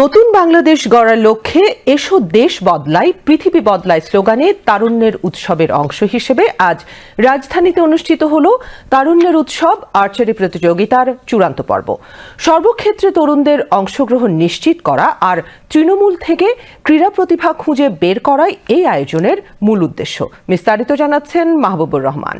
নতুন বাংলাদেশ গড়ার লক্ষ্যে এসো দেশ বদলাই পৃথিবী বদলায় স্লোগানে তারুণ্যের উৎসবের অংশ হিসেবে আজ রাজধানীতে অনুষ্ঠিত হল তারুণ্যের উৎসব আর্চারি প্রতিযোগিতার চূড়ান্ত পর্ব। সর্বক্ষেত্রে তরুণদের অংশগ্রহণ নিশ্চিত করা আর তৃণমূল থেকে ক্রীড়া প্রতিভা খুঁজে বের করাই এই আয়োজনের মূল উদ্দেশ্য। বিস্তারিত জানাচ্ছেন মাহবুবুর রহমান।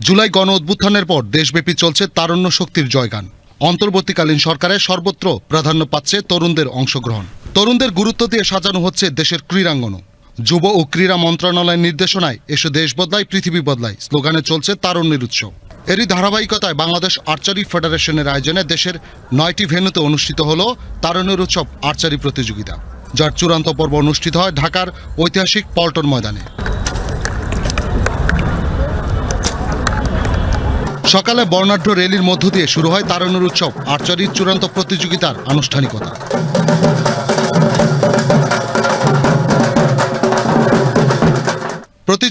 জুলাই গণ অভ্যুত্থানের পর দেশব্যাপী চলছে তারুণ্য শক্তির জয়গান। অন্তর্বর্তীকালীন সরকারের সর্বত্র প্রাধান্য পাচ্ছে তরুণদের অংশগ্রহণ। তরুণদের গুরুত্ব দিয়ে সাজানো হচ্ছে দেশের ক্রীড়াঙ্গনও। যুব ও ক্রীড়া মন্ত্রণালয়ের নির্দেশনায় এসে দেশ বদলায়, পৃথিবী বদলায়। স্লোগানে চলছে তারুণ্যের উৎসব। এরই ধারাবাহিকতায় বাংলাদেশ আর্চারি ফেডারেশনের আয়োজনে দেশের নয়টি ভেন্যুতে অনুষ্ঠিত হল তারুণ্যের উৎসব আর্চারি প্রতিযোগিতা, যার চূড়ান্ত পর্ব অনুষ্ঠিত হয় ঢাকার ঐতিহাসিক পল্টন ময়দানে। সকালে বর্ণাঢ্য র্যালির মধ্য দিয়ে শুরু হয় তারণের উৎসব আর্চারির চূড়ান্ত প্রতিযোগিতার আনুষ্ঠানিকতা।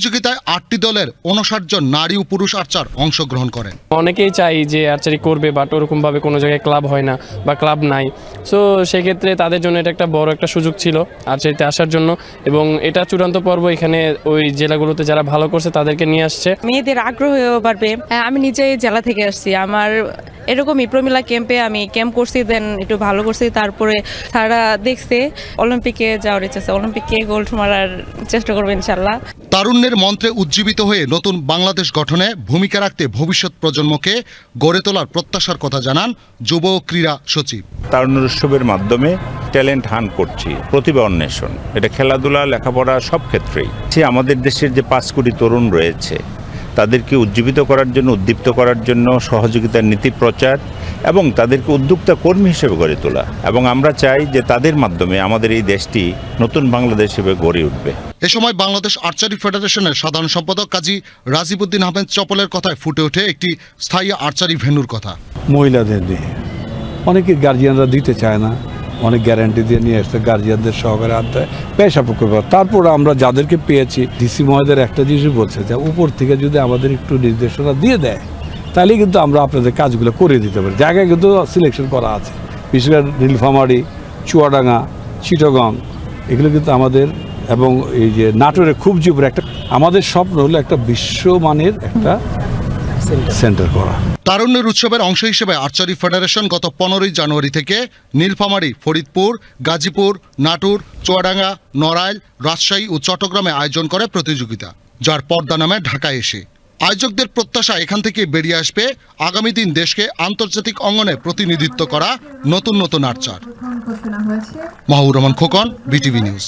প্রতিযোগিতায় আটটি দলের উনষাট জন নারী ও পুরুষ আর্চার অংশগ্রহণ করেন। অনেকেই চাই যে আর্চারি করবে বাট ওরকমভাবে কোনো জায়গায় ক্লাব হয় না বা ক্লাব নাই। সো সেক্ষেত্রে তাদের জন্য এটা একটা বড় একটা সুযোগ ছিল আর্চারিতে আসার জন্য এবং এটা চূড়ান্ত পর্ব এখানে ওই জেলাগুলোতে যারা ভালো করছে তাদেরকে নিয়ে আসছে। মেয়েদের আগ্রহও বাড়বে। হ্যাঁ, আমি নিজেই জেলা থেকে আসছি। আমার এরকমই প্রমিলা ক্যাম্পে আমি ক্যাম্প করছি দেন একটু ভালো করছি তারপরে তারা দেখছে অলিম্পিকে যাওয়ার ইচ্ছা আছে অলিম্পিকে গোল্ড মারার চেষ্টা করব ইনশাল্লাহ। তারুণ্যের মন্ত্রে উজ্জীবিত হয়ে নতুন বাংলাদেশ গঠনে ভূমিকা রাখতে ভবিষ্যৎ প্রজন্মকে গড়ে তোলার প্রত্যাশার কথা জানান যুব ক্রীড়া সচিব। তারুণ্য উৎসবের মাধ্যমে ট্যালেন্ট হান করছি প্রতিভা অন্বেষণ। এটা খেলাধুলা লেখাপড়া সব ক্ষেত্রেই। সে আমাদের দেশের যে পাঁচ কোটি তরুণ রয়েছে তাদেরকে উজ্জীবিত করার জন্য উদ্দীপ্ত করার জন্য সহযোগিতার নীতি প্রচার এবং তাদেরকে উদ্যোক্তা কর্মী হিসেবে গড়ে তোলা। এবং আমরা চাই যে তাদের মাধ্যমে আমাদের এই দেশটি নতুন বাংলাদেশ হিসেবে গড়ে উঠবে। এ সময় বাংলাদেশ আর্চারি ফেডারেশনের সাধারণ সম্পাদক কাজী রাজিবুদ্দিন আহমেদ চপলের কথায় ফুটে ওঠে একটি স্থায়ী আর্চারি ভেন্যুর কথা। মহিলাদের নিয়ে। অনেকে গার্জিয়ানরা দিতে চায় না। অনেক গ্যারান্টি দিয়ে নিয়ে আসতে গার্জিয়ানদের সহকারে আনতে হয় পেশা পক্ষ তারপর আমরা যাদেরকে পেয়েছি ডিসি মহোদয়ের একটা জিনিস বলছে যে উপর থেকে যদি আমাদের একটু নির্দেশনা দিয়ে দেয় তাহলে কিন্তু আমরা আপনাদের কাজগুলো করে দিতে পারি। জায়গায় কিন্তু সিলেকশন করা আছে। বিশেষ করে নীলফামারি চুয়াডাঙ্গা চিটগং এগুলো কিন্তু আমাদের এবং এই যে নাটোরে খুব জীবর একটা আমাদের স্বপ্ন হলো একটা বিশ্বমানের একটা সেন্টার করা। তারুণ্যের উৎসবের অংশ হিসেবে আর্চারি ফেডারেশন গত পনেরোই জানুয়ারি থেকে নীলফামারী ফরিদপুর গাজীপুর নাটোর চুয়াডাঙ্গা নড়াইল রাজশাহী ও চট্টগ্রামে আয়োজন করে প্রতিযোগিতা যার পর্দা নামে ঢাকায় এসে। আয়োজকদের প্রত্যাশা এখান থেকে বেরিয়ে আসবে আগামী দিন দেশকে আন্তর্জাতিক অঙ্গনে প্রতিনিধিত্ব করা নতুন নতুন archer. Mahbur Rahman Khokon BTV news.